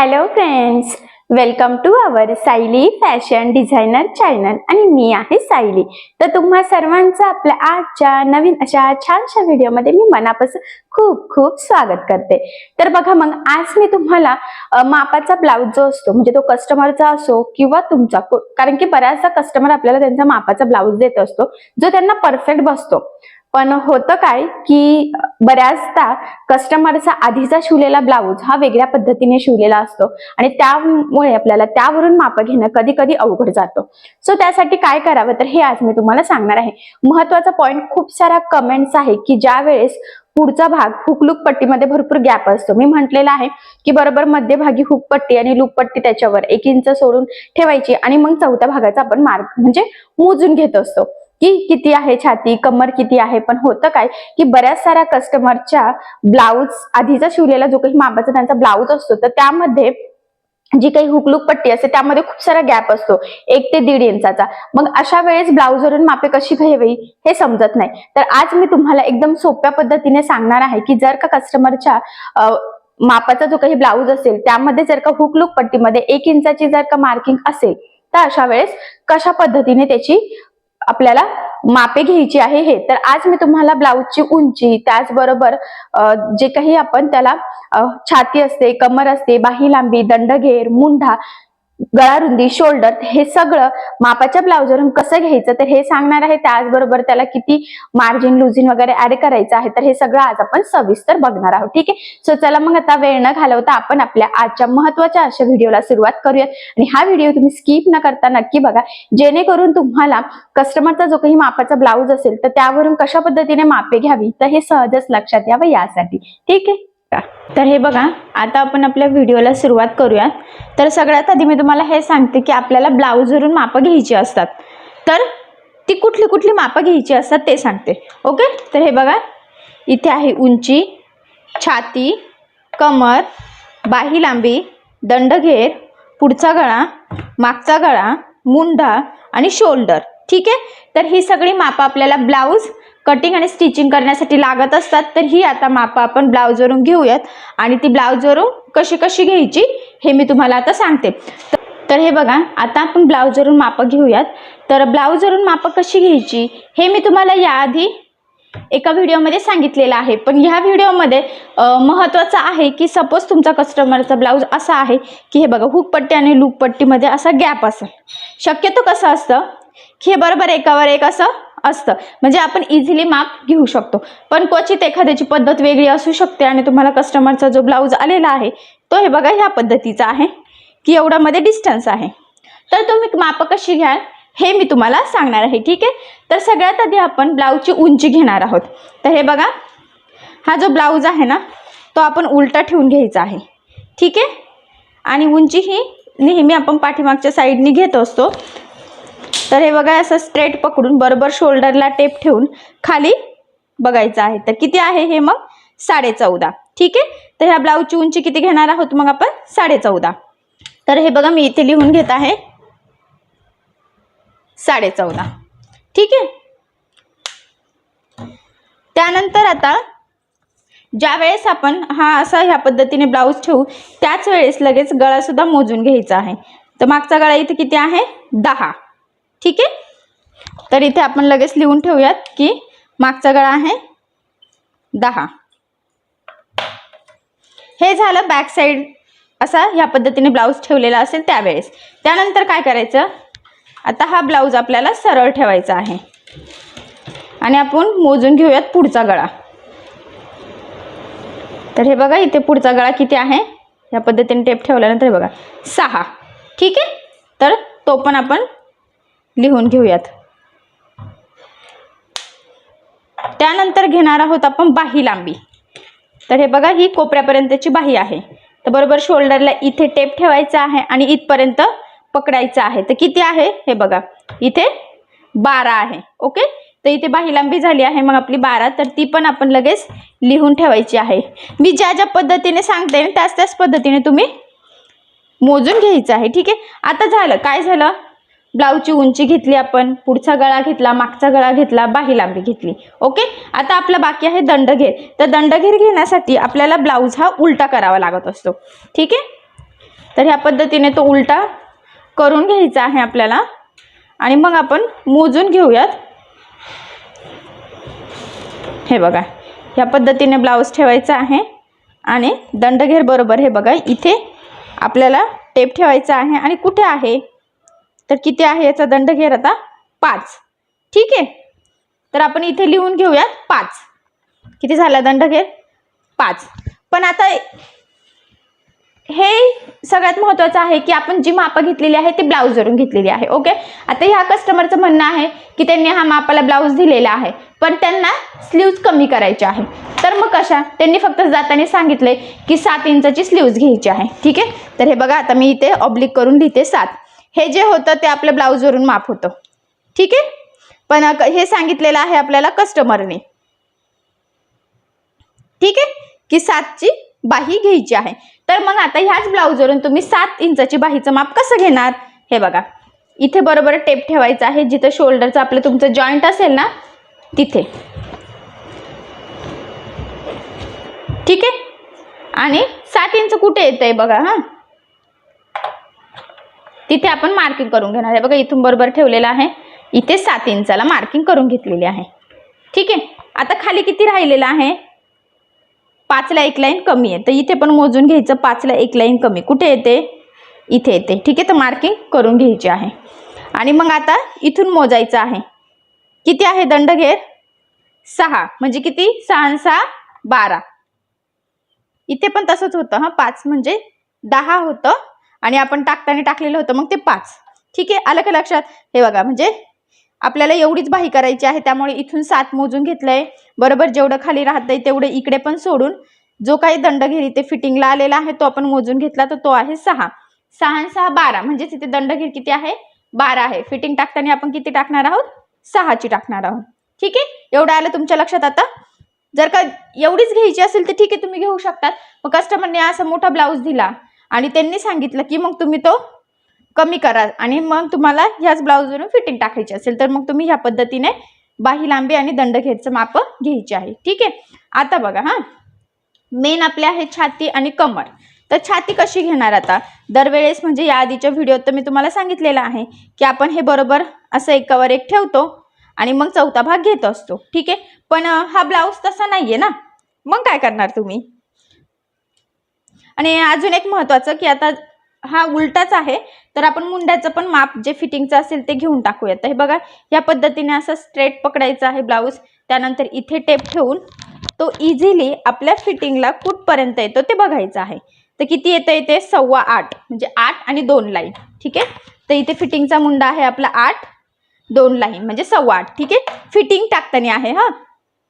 Hello friends, welcome to our Sayali fashion designer channel आणि मी आहे सायली तर तुम्हा सर्वांचं आपल्या आजच्या नवीन अशा छानशा व्हिडिओमध्ये मी मनापासून खूप खूप स्वागत करते. तर बघा मग आज मी तुम्हाला मापाचा ब्लाऊज जो असतो म्हणजे तो कस्टमरचा असो किंवा तुमचा कारण की बऱ्याचदा कस्टमर आपल्याला त्यांचा मापाचा ब्लाऊज देत असतो जो त्यांना परफेक्ट बसतो. पण होतं काय की बऱ्याचदा कस्टमरचा आधीचा शिवलेला ब्लाऊज हा वेगळ्या पद्धतीने शिवलेला असतो. आणि त्यामुळे आपल्याला त्यावरून माप घेणं कधी कधी अवघड जातो. सो त्यासाठी काय करावं? तर हे आज मी तुम्हाला सांगणार आहे. महत्त्वाचा पॉईंट खूप साऱ्या कमेंट्स आहे की ज्या वेळेस पुढचा भाग हुकलूक पट्टीमध्ये भरपूर गॅप असतो. मी म्हटलेला आहे की बरोबर मध्यभागी हुक पट्टी आणि लूक पट्टी त्याच्यावर एक इंच सोडून ठेवायची आणि मग चौथ्या भागाचा आपण मार्ग म्हणजे मोजून घेत असतो. की किती आहे छाती कमर किती आहे पण होतं काय की बऱ्याच साऱ्या कस्टमरच्या ब्लाऊज आधीचा शिवलेला जो काही मापाचा त्यांचा ब्लाऊज असतो तर त्यामध्ये जी काही हुकलूक पट्टी असते त्यामध्ये खूप सारा गॅप असतो एक ते दीड इंचाचा. मग अशा वेळेस ब्लाऊजवरून मापे कशी घ्यावी हे समजत नाही. तर आज मी तुम्हाला एकदम सोप्या पद्धतीने सांगणार आहे की जर का कस्टमरच्या मापाचा जो काही ब्लाऊज असेल त्यामध्ये जर का हुकलूक पट्टीमध्ये एक इंचाची जर का मार्किंग असेल तर अशा वेळेस कशा पद्धतीने त्याची आपल्याला मापे घ्यायची आहे हे. तर आज मी तुम्हाला ब्लाऊजची उंची त्याचबरोबर जे काही आपण त्याला छाती असते कमर असते बाही लांबी दंडघेर मुंढा गळारुंदी शोल्डर हे सगळं मापाच्या ब्लाऊजवरून कसं घ्यायचं तर हे सांगणार आहे. त्याचबरोबर त्याला किती मार्जिन लुझिन वगैरे ऍड करायचं आहे तर हे सगळं आज आपण सविस्तर बघणार आहोत. ठीक आहे? सो चला मग आता वेळ न घालवता आपण आपल्या आजच्या महत्त्वाच्या अशा व्हिडिओला सुरुवात करूयात. आणि हा व्हिडिओ तुम्ही स्किप न करता नक्की बघा. जेणेकरून तुम्हाला कस्टमरचा जो काही मापाचा ब्लाऊज असेल तर त्यावरून कशा पद्धतीने मापे घ्यावी? तर हे सहजच लक्षात यावं यासाठी. ठीक आहे? तर हे बघा आता आपण आपल्या व्हिडिओला सुरुवात करूयात. तर सगळ्यात आधी मी तुम्हाला हे सांगते की आपल्याला ब्लाऊजवरून मापं घ्यायची असतात. तर ती कुठली कुठली मापं घ्यायची असतात ते सांगते. ओके? तर हे बघा इथे आहे उंची छाती कमर बाही लांबी दंडघेर पुढचा गळा मागचा गळा मुंडा आणि शोल्डर ठीक आहे? तर ही सगळी मापं आपल्याला ब्लाऊज कटिंग आणि स्टिचिंग करण्यासाठी लागत असतात तर ही आता मापं आपण ब्लाऊजवरून घेऊयात. आणि ती ब्लाऊजवरून कशी कशी घ्यायची हे मी तुम्हाला आता सांगते. तर- हे बघा आता आपण ब्लाऊजवरून मापं घेऊयात. तर ब्लाऊजवरून मापं कशी घ्यायची हे मी तुम्हाला याआधी एका व्हिडिओमध्ये सांगितलेलं आहे. पण ह्या व्हिडिओमध्ये महत्त्वाचं आहे की सपोज तुमचा कस्टमरचा ब्लाऊज असा आहे की हे बघा हुक पट्टी आणि लूकपट्टीमध्ये असा गॅप असेल. शक्यतो कसं असतं की हे बरोबर एकावर एक असं असतं. म्हणजे आपण इझिली माप घेऊ शकतो. पण क्वचित एखाद्याची पद्धत वेगळी असू शकते आणि तुम्हाला कस्टमरचा जो ब्लाऊज आलेला आहे तो हे बघा ह्या पद्धतीचा आहे की एवढ्यामध्ये डिस्टन्स आहे. तर तुम्ही माप कशी घ्याल हे मी तुम्हाला सांगणार आहे ठीक आहे? तर सगळ्यात आधी आपण ब्लाऊजची उंची घेणार आहोत. तर हे बघा हा जो ब्लाऊज आहे ना तो आपण उलटा ठेवून घ्यायचा आहे. ठीक आहे? आणि उंची ही नेहमी आपण पाठीमागच्या साईडनी घेत असतो. तर हे बघा असं स्ट्रेट पकडून बरोबर शोल्डरला टेप ठेवून खाली बघायचं आहे. तर किती आहे हे मग? साडे चौदा ठीक आहे? तर ह्या ब्लाऊजची उंची किती घेणार आहोत मग आपण? साडे चौदा तर हे बघा मी इथे लिहून घेत आहे. साडे चौदा ठीक आहे? त्यानंतर आता ज्या वेळेस आपण हा असा ह्या पद्धतीने ब्लाऊज ठेवू त्याच वेळेस लगेच गळासुद्धा मोजून घ्यायचा आहे. तर मागचा गळा इथे किती आहे? दहा. ठीक आहे? तर इथे आपण लगेच लिहून ठेवूयात की मागचा गळा आहे दहा. हे झालं बॅक साईड असा ह्या पद्धतीने ब्लाऊज ठेवलेला असेल त्यावेळेस. त्यानंतर काय करायचं? आता हा ब्लाऊज आपल्याला सरळ ठेवायचा आहे. आणि आपण मोजून घेऊयात पुढचा गळा. तर हे बघा इथे पुढचा गळा किती आहे? या पद्धतीने टेप ठेवल्यानंतर हे बघा सहा. ठीक आहे? तर तो पण आपण लिहून घेऊयात. त्यानंतर घेणार आहोत आपण बाही लांबी. तर हे बघा ही कोपऱ्यापर्यंतची बाही आहे. तर बरोबर शोल्डरला इथे टेप ठेवायचा आहे आणि इथपर्यंत पकडायचं आहे. तर किती आहे? हे बघा इथे बारा आहे. ओके? तर इथे बाही लांबी झाली आहे मग आपली बारा. तर ती पण आपण लगेच लिहून ठेवायची आहे. मी ज्या ज्या पद्धतीने सांगते त्याच त्याच पद्धतीने तुम्ही मोजून घ्यायचं आहे. ठीक आहे? आता झालं. काय झालं? ब्लाऊजची उंची घेतली आपण पुढचा गळा घेतला मागचा गळा घेतला बाही लांबी घेतली. ओके? आता आपला बाकी आहे दंडघेर. तर दंडघेर घेण्यासाठी आपल्याला ब्लाऊज हा उलटा करावा लागत असतो. ठीक आहे? तर ह्या पद्धतीने तो उलटा करून घ्यायचा आहे आपल्याला. आणि मग आपण मोजून घेऊयात. हे बघा ह्या पद्धतीने ब्लाऊज ठेवायचा आहे. आणि दंडघेर बरोबर हे बघा इथे आपल्याला टेप ठेवायचा आहे. आणि कुठे आहे? तर किती आहे याचा दंडघेर आता? पाच. ठीक आहे? तर आपण इथे लिहून घेऊयात पाच. किती झाला दंडघेर पाच. पण आता हे सगळ्यात महत्त्वाचं आहे की आपण जी मापं घेतलेली आहे ती ब्लाऊजवरून घेतलेली आहे ओके आता ह्या कस्टमरचं म्हणणं आहे की त्यांनी हा मापाला ब्लाऊज दिलेला आहे पण त्यांना स्लीव्ज कमी करायचे आहे. तर मग कशा? त्यांनी फक्त जाताना सांगितले की सात इंचाची स्लीव्ज घ्यायची आहे ठीक आहे? तर हे बघा आता मी इथे ऑब्लिक करून लिहिते सात. हे जे होतं ते आपल्या ब्लाऊजवरून माप होतं. ठीक आहे? पण हे सांगितलेलं आहे आपल्याला कस्टमरने ठीक आहे? की सातची बाही घ्यायची आहे. तर मग आता ह्याच ब्लाऊजवरून तुम्ही सात इंचाची बाहीचं माप कसं घेणार? हे बघा. इथे बरोबर टेप ठेवायचं आहे. जिथं शोल्डरचं आपलं तुमचं जॉईंट असेल ना तिथे. ठीक आहे? आणि सात इंच कुठे येत आहे बघा हां? तिथे आपण मार्किंग करून घेणार आहे. बघा इथून बरोबर ठेवलेलं आहे. इथे सात इंचाला मार्किंग करून घेतलेली आहे. ठीक आहे? आता खाली किती राहिलेलं आहे? पाचला एक लाईन कमी आहे. तर इथे पण मोजून घ्यायचं पाचला एक लाईन कमी. कुठे येते? इथे येते. ठीक आहे? तर मार्किंग करून घ्यायची आहे. आणि मग आता इथून मोजायचं आहे. किती आहे दंड घेर सहा. म्हणजे किती? सहा सहा बारा. इथे पण तसंच होतं हां. पाच म्हणजे दहा होतं. आणि आपण टाकताना टाकलेलं होतं मग ते पाच. ठीक आहे? आलं का लक्षात? हे बघा म्हणजे आपल्याला एवढीच बाही करायची आहे त्यामुळे इथून सात मोजून घेतलंय. बरोबर जेवढं खाली राहतंय तेवढं इकडे पण सोडून जो काही दंडघेर ते फिटिंगला आलेला आहे तो आपण मोजून घेतला तर तो आहे सहा. सहा आणि सहा बारा. म्हणजेच इथे दंडघेर किती आहे? बारा आहे. फिटिंग टाकताना आपण किती टाकणार आहोत? सहाची टाकणार आहोत. ठीक आहे? एवढं आलं तुमच्या लक्षात आता? जर का एवढीच घ्यायची असेल तर ठीक आहे तुम्ही घेऊ शकतात. मग कस्टमरने असा मोठा ब्लाऊज दिला. आणि त्यांनी सांगितलं की मग तुम्ही तो कमी करा आणि मग तुम्हाला ह्याच ब्लाऊजवरून फिटिंग टाकायची असेल तर मग तुम्ही ह्या पद्धतीने बाही लांबी आणि दंडघेरचं माप घ्यायची आहे. ठीक आहे? आता बघा हां. मेन आपले आहे छाती आणि कमर. तर छाती कशी घेणार आता? दरवेळेस म्हणजे या आधीच्या व्हिडिओत तर मी तुम्हाला सांगितलेलं आहे की आपण हे बरोबर असं एकावर एक ठेवतो आणि मग चौथा भाग घेत असतो. ठीक आहे? पण हा ब्लाऊज तसा नाही आहे ना? मग काय करणार तुम्ही? आणि अजून एक महत्त्वाचं की आता हा उलटाच आहे तर आपण मुंड्याचं पण माप जे फिटिंगचं असेल ते घेऊन टाकूयात. तर हे बघा या पद्धतीने असं स्ट्रेट पकडायचा आहे ब्लाऊज त्यानंतर इथे टेप ठेवून तो इझिली आपल्या फिटिंगला कुठपर्यंत येतो ते बघायचं आहे. तर किती येतं येते सव्वा आठ म्हणजे आठ आणि दोन लाईन ठीक आहे? तर इथे फिटिंगचा मुंडा आहे आपला आठ दोन लाईन म्हणजे सव्वा आठ. ठीक आहे? फिटिंग टाकताना आहे हां?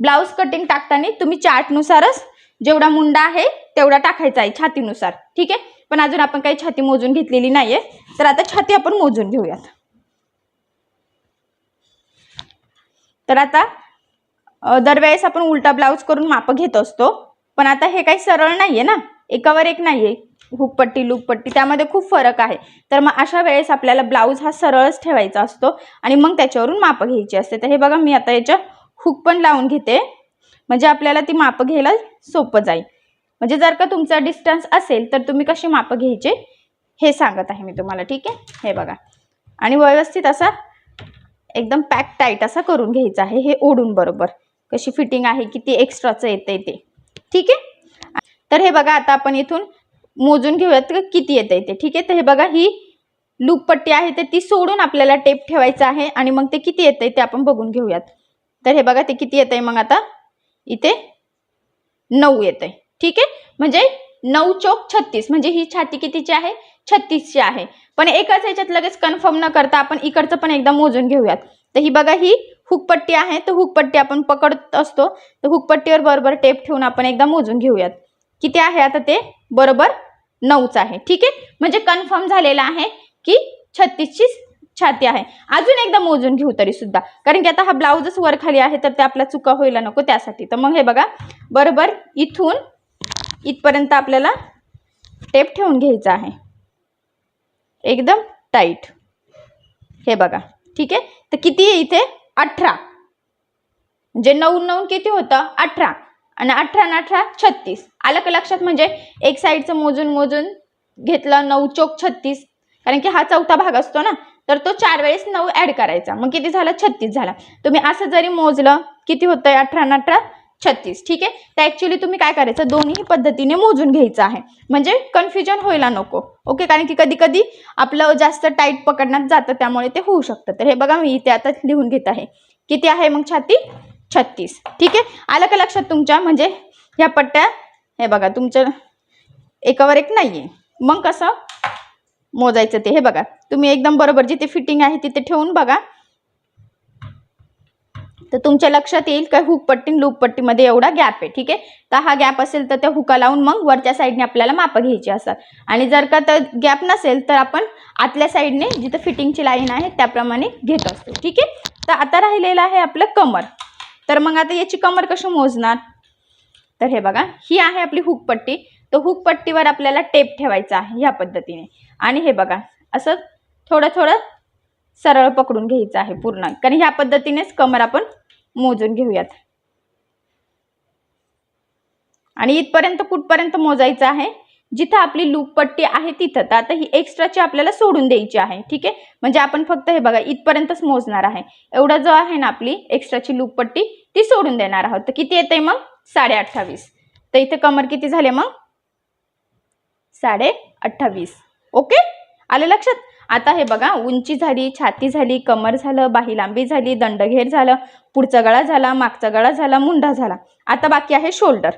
ब्लाऊज कटिंग टाकताना तुम्ही चार्टनुसारच जेवढा मुंडा आहे तेवढा टाकायचा आहे छातीनुसार. ठीक आहे? पण अजून आपण काही छाती मोजून घेतलेली नाहीये. तर आता छाती आपण मोजून घेऊयात. तर आता दरवेळेस आपण उलटा ब्लाऊज करून माप घेत असतो. पण आता हे काही सरळ नाहीये ना? एकावर एक नाहीये. हुकपट्टी लूपपट्टी त्यामध्ये खूप फरक आहे. तर मग अशा वेळेस आपल्याला ब्लाऊज हा सरळच ठेवायचा असतो आणि मग त्याच्यावरून माप घ्यायची असते. तर हे बघा मी आता याच्या हुक पण लावून घेते. म्हणजे आपल्याला ती माप घ्यायला सोपं जाईल. म्हणजे जर का तुमचा डिस्टन्स असेल तर तुम्ही कशी मापं घ्यायचे? हे सांगत आहे मी तुम्हाला ठीक आहे? हे बघा. आणि व्यवस्थित असा एकदम पॅक टाईट असा करून घ्यायचा आहे हे ओढून बरोबर. कशी फिटिंग आहे किती एक्स्ट्राचं येतंय ते. ठीक आहे? तर हे बघा आता आपण इथून मोजून घेऊयात का किती येतं ते ठीक आहे? तर हे बघा ही लूप पट्टी आहे तर ती सोडून आपल्याला टेप ठेवायचं आहे आणि मग ते किती येतंय ते आपण बघून घेऊयात. तर हे बघा ते किती येतंय मग आता? इथे नऊ येतंय. ठीक आहे? म्हणजे नऊ चौक छत्तीस. म्हणजे ही छाती कितीची आहे? छत्तीसची आहे. पण एकाच ह्याच्यात लगेच कन्फर्म न करता आपण इकडचं पण एकदा मोजून घेऊयात. तर ही बघा ही हुकपट्टी आहे. तर हुकपट्टी आपण पकडत असतो. तर हुकपट्टीवर बरोबर टेप ठेवून आपण एकदा मोजून घेऊयात. किती आहे आता ते? बरोबर नऊच आहे. ठीक आहे? म्हणजे कन्फर्म झालेलं आहे की छत्तीसची छाती आहे. अजून एकदा मोजून घेऊ तरी सुद्धा कारण की आता हा ब्लाऊजच वर खाली आहे तर ते आपला चुका व्हायला नको त्यासाठी. तर मग हे बघा. बरोबर इथून इथपर्यंत आपल्याला टेप ठेवून घ्यायचा आहे. एकदम टाईट हे बघा. ठीक आहे? तर किती आहे इथे? अठरा. म्हणजे नऊ नऊ किती होतं? अठरा. आणि अठरा आणि अठरा छत्तीस. आलं का लक्षात? म्हणजे एक साईडचं मोजून मोजून घेतलं नऊ चोक छत्तीस. कारण की हा चौथा भाग असतो ना? तर तो चार वेळेस नऊ ऍड करायचा. मग किती झाला? छत्तीस झाला. तुम्ही असं जरी मोजलं किती होतंय? अठरा आणि अठरा छत्तीस ठीक आहे? तर ॲक्च्युली तुम्ही काय करायचं? दोन्ही पद्धतीने मोजून घ्यायचं आहे. म्हणजे कन्फ्युजन व्हायला नको. ओके कारण की कधी कधी आपलं जास्त टाईट पकडण्यात जातं त्यामुळे ते होऊ शकतं. तर हे बघा मी इथे आता लिहून घेत आहे. किती आहे मग छाती? छत्तीस. ठीक आहे? आलं का लक्षात तुमच्या? म्हणजे ह्या पट्ट्या हे बघा तुमच्या एकावर एक नाही आहे मग कसं मोजायचं ते? हे बघा. तुम्ही एकदम बरोबर जिथे फिटिंग आहे तिथे ठेवून बघा. तर तुमच्या लक्षात येईल का हुक पट्टी लूप पट्टीमध्ये एवढा गॅप आहे ठीक आहे? तर हा गॅप असेल तर त्या हुका लावून मग वरच्या साईडने आपल्याला मापं घ्यायची असतात. आणि जर का तर गॅप नसेल तर आपण आतल्या साईडने जिथं फिटिंगची लाईन आहे त्याप्रमाणे घेत असतो ठीक आहे? तर आता राहिलेलं आहे आपलं कमर. तर मग आता याची कमर कशी मोजणार? तर हे बघा ही आहे आपली हुकपट्टी तर हुकपट्टीवर आपल्याला टेप ठेवायचा आहे ह्या पद्धतीने. आणि हे बघा असं थोडं थोडं सरळ पकडून घ्यायचं आहे पूर्ण. कारण ह्या पद्धतीनेच कमर आपण मोजून घेऊयात. आणि इथपर्यंत कुठपर्यंत मोजायचं आहे? जिथं आपली लूप पट्टी आहे तिथं. तर आता ही एक्स्ट्राची आपल्याला सोडून द्यायची आहे. ठीक आहे? म्हणजे आपण फक्त हे बघा इथपर्यंतच मोजणार आहे. एवढा जो आहे ना आपली एक्स्ट्राची लूप पट्टी ती सोडून देणार आहोत. तर किती येते मग? साडे अठ्ठावीस तर इथे कमर किती झाले मग? साडे अठ्ठावीस ओके? आले लक्षात? आता हे बघा उंची झाली छाती झाली कमर झालं बाही लांबी झाली दंडघेर झालं पुढचा गळा झाला मागचा गळा झाला मुंडा झाला. आता बाकी आहे शोल्डर.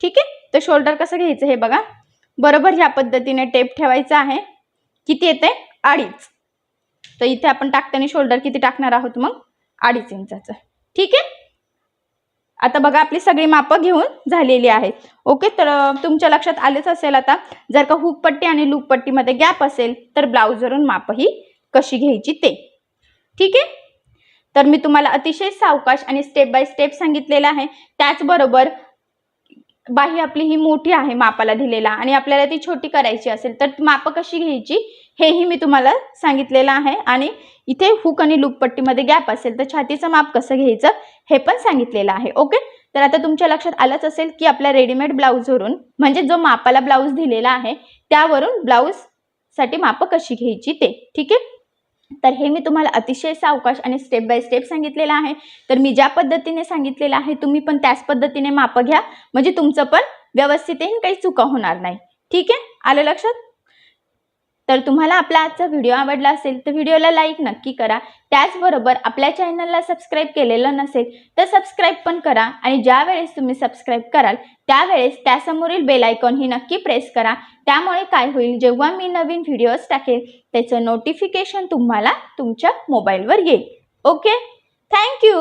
ठीक आहे? तर शोल्डर कसं घ्यायचं हे बघा. बरोबर ह्या पद्धतीने टेप ठेवायचा आहे. किती येते अडीच. तर इथे आपण टाकताना शोल्डर किती टाकणार आहोत मग? अडीच इंचाचं. ठीक आहे? आता बघा आपली सगळी मापं घेऊन झालेली आहेत ओके तर तुमच्या लक्षात आलेच असेल आता जर का हुक पट्टी आणि लूप पट्टीमध्ये गॅप असेल तर ब्लाऊजवरून मापही कशी घ्यायची ते. ठीक आहे? तर मी तुम्हाला अतिशय सावकाश आणि स्टेप बाय स्टेप सांगितलेलं आहे. त्याचबरोबर बाही आपली ही मोठी आहे मापाला दिलेला आणि आपल्याला ती छोटी करायची असेल तर माप कशी घ्यायची हेही मी तुम्हाला सांगितलेलं आहे. आणि इथे हुक आणि लूपपट्टीमध्ये गॅप असेल तर छातीचं माप कसं घ्यायचं हे पण सांगितलेलं आहे. ओके तर आता तुमच्या लक्षात आलंच असेल की आपल्या रेडीमेड ब्लाऊजवरून म्हणजे जो मापाला ब्लाऊज दिलेला आहे त्यावरून ब्लाऊजसाठी मापं कशी घ्यायची ते. ठीक आहे? तर हे मी तुम्हाला अतिशय सावकाश आणि स्टेप बाय स्टेप सांगितलेलं आहे. तर मी ज्या पद्धतीने सांगितलेलं आहे तुम्ही पण त्याच पद्धतीने माप घ्या. म्हणजे तुमचं पण व्यवस्थित काही चुका होणार नाही. ठीक आहे? आलं लक्षात? तर तुम्हाला आपला आजचा व्हिडिओ आवडला असेल तर व्हिडिओला लाईक नक्की करा. त्याचबरोबर आपल्या चॅनलला सबस्क्राईब केलेलं नसेल तर सबस्क्राईब पण करा आणि ज्या वेळेस तुम्ही सबस्क्राईब कराल त्यावेळेस त्यासमोरील बेल आयकॉन ही नक्की प्रेस करा. त्यामुळे काय होईल जेव्हा मी नवीन व्हिडिओज टाकेल त्याचं नोटिफिकेशन तुम्हाला तुमच्या मोबाईलवर येईल. Okay thank you